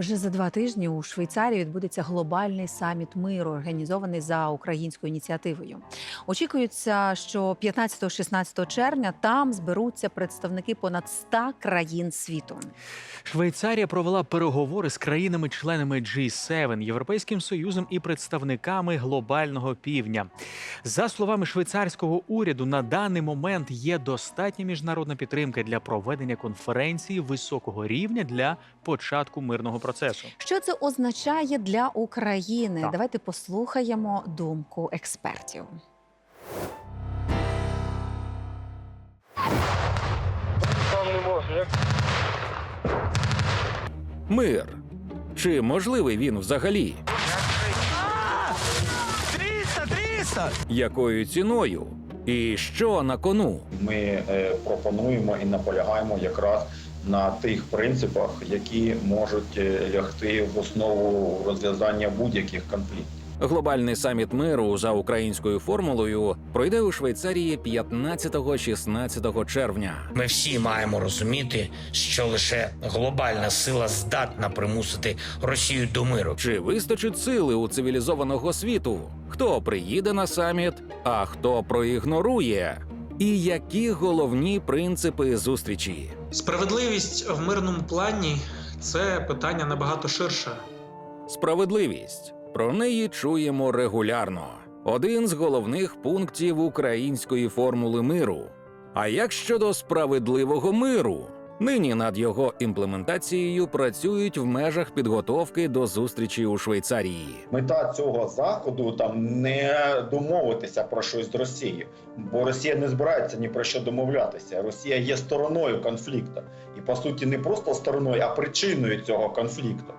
Вже за два тижні у Швейцарії відбудеться глобальний саміт миру, організований за українською ініціативою. Очікується, що 15-16 червня там зберуться представники понад 100 країн світу. Швейцарія провела переговори з країнами-членами G7, Європейським Союзом і представниками глобального півдня. За словами швейцарського уряду, на даний момент є достатня міжнародна підтримка для проведення конференції високого рівня для початку мирного процесу. Що це означає для України? Так. Давайте послухаємо думку експертів. Мир. Чи можливий він взагалі? 300, 300! Якою ціною? І що на кону? Ми е, пропонуємо і наполягаємо якраз на тих принципах, які можуть е, лягти в основу розв'язання будь-яких конфліктів. Глобальний саміт миру за українською формулою пройде у Швейцарії 15-16 червня. Ми всі маємо розуміти, що лише глобальна сила здатна примусити Росію до миру. Чи вистачить сили у цивілізованого світу? Хто приїде на саміт, а хто проігнорує? І які головні принципи зустрічі? Справедливість в мирному плані це питання набагато ширше. Справедливість. Про неї чуємо регулярно. Один з головних пунктів української формули миру. А як щодо справедливого миру? Нині над його імплементацією працюють в межах підготовки до зустрічі у Швейцарії. Мета цього заходу там не домовитися про щось з Росією, бо Росія не збирається ні про що домовлятися. Росія є стороною конфлікту, і по суті не просто стороною, а причиною цього конфлікту.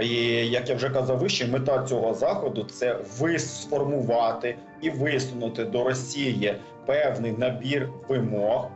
І як я вже казав вище, мета цього заходу це висформувати і висунути до Росії певний набір вимог,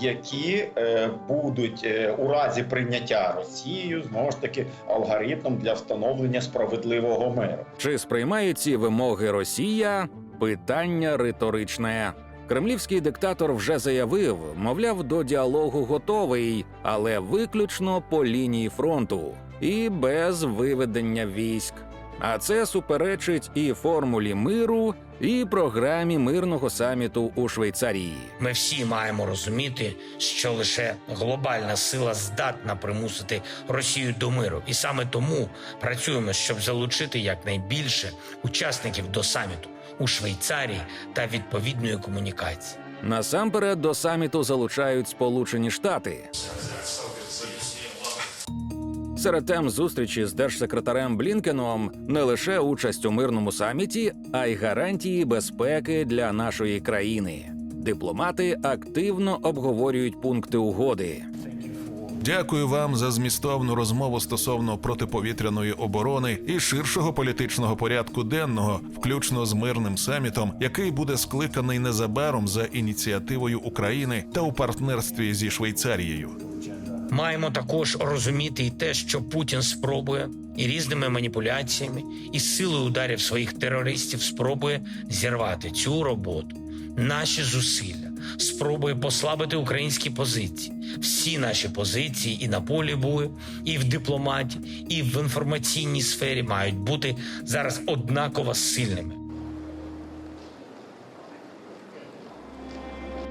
які е, будуть е, у разі прийняття Росією знову ж таки алгоритмом для встановлення справедливого миру. Чи сприймає ці вимоги Росія? Питання риторичне. Кремлівський диктатор вже заявив, мовляв, до діалогу готовий, але виключно по лінії фронту і без виведення військ. А це суперечить і формулі миру, і програмі мирного саміту у Швейцарії. Ми всі маємо розуміти, що лише глобальна сила здатна примусити Росію до миру. І саме тому працюємо, щоб залучити якнайбільше учасників до саміту у Швейцарії та відповідної комунікації. Насамперед до саміту залучають Сполучені Штати. Серед тем зустрічі з держсекретарем Блінкеном не лише участь у мирному саміті, а й гарантії безпеки для нашої країни. Дипломати активно обговорюють пункти угоди. Дякую вам за змістовну розмову стосовно протиповітряної оборони і ширшого політичного порядку денного, включно з мирним самітом, який буде скликаний незабаром за ініціативою України та у партнерстві зі Швейцарією. Маємо також розуміти і те, що Путін спробує і різними маніпуляціями, і силою ударів своїх терористів спробує зірвати цю роботу. Наші зусилля спробує послабити українські позиції. Всі наші позиції і на полі бою, і в дипломаті, і в інформаційній сфері мають бути зараз однаково сильними.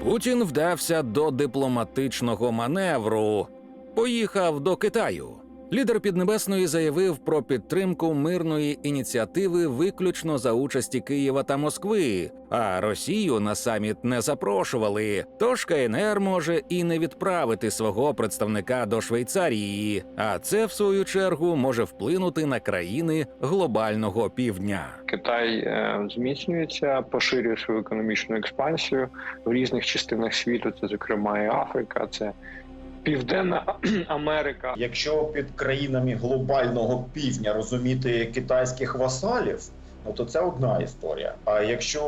Путін вдався до дипломатичного маневру. Поїхав до Китаю. Лідер Піднебесної заявив про підтримку мирної ініціативи виключно за участі Києва та Москви, а Росію на саміт не запрошували. Тож КНР може і не відправити свого представника до Швейцарії, а це в свою чергу може вплинути на країни глобального півдня. Китай е, зміцнюється, поширює свою економічну експансію в різних частинах світу. Це зокрема і Африка, це Південна Америка. Якщо під країнами глобального півдня розуміти китайських васалів, ну то це одна історія. А якщо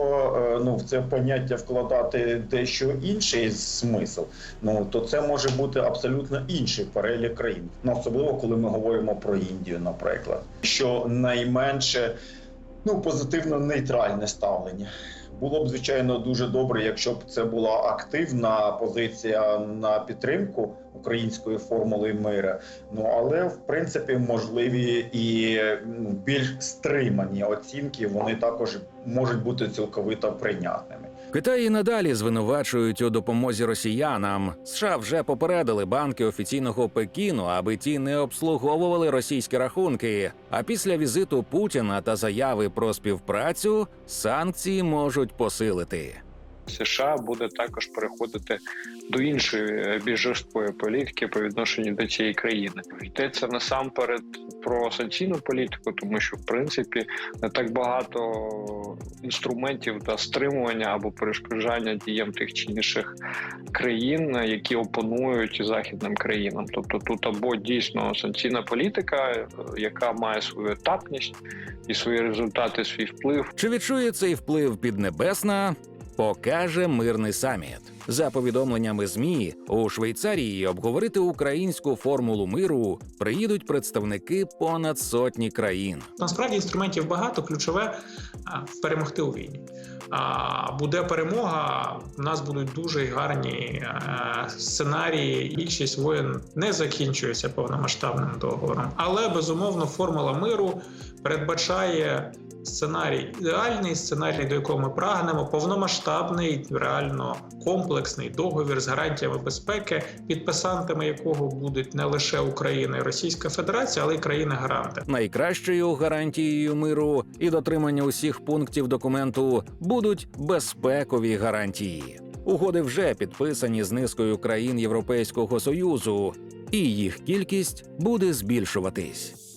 е, ну в це поняття вкладати дещо інший смисл, ну то це може бути абсолютно інший перелік країн. Ну особливо коли ми говоримо про Індію, наприклад, що найменше ну позитивно нейтральне ставлення. Було б звичайно дуже добре, якщо б це була активна позиція на підтримку української формули мира. Ну але в принципі можливі і ну, більш стримані оцінки. Вони також можуть бути цілковито прийнятними. Китай і надалі звинувачують у допомозі росіянам. США вже попередили банки офіційного Пекіну, аби ті не обслуговували російські рахунки. А після візиту Путіна та заяви про співпрацю санкції можуть посилити. США буде також переходити до іншої е, більш жорсткої політики по відношенню до цієї країни. Йдеться насамперед про санкційну політику, тому що в принципі не так багато інструментів та стримування або перешкоджання діям тих чи інших країн, які опонують західним країнам. Тобто тут або дійсно санкційна політика, е, яка має свою етапність і свої результати, свій вплив. Чи відчує цей вплив Піднебесна? Покаже мирний саміт. За повідомленнями ЗМІ у Швейцарії обговорити українську формулу миру приїдуть представники понад сотні країн. Насправді інструментів багато. Ключове а, перемогти у війні. А буде перемога, у нас будуть дуже гарні е, сценарії. Більшість воєн не закінчується повномасштабним договором, але безумовно формула миру передбачає сценарій ідеальний, сценарій, до якого ми прагнемо, повномасштабний, реально комплексний договір з гарантіями безпеки, підписантами якого будуть не лише Україна і Російська Федерація, але й країни-гаранти. Найкращою гарантією миру і дотримання усіх пунктів документу будуть безпекові гарантії. Угоди вже підписані з низкою країн Європейського союзу, і їх кількість буде збільшуватись.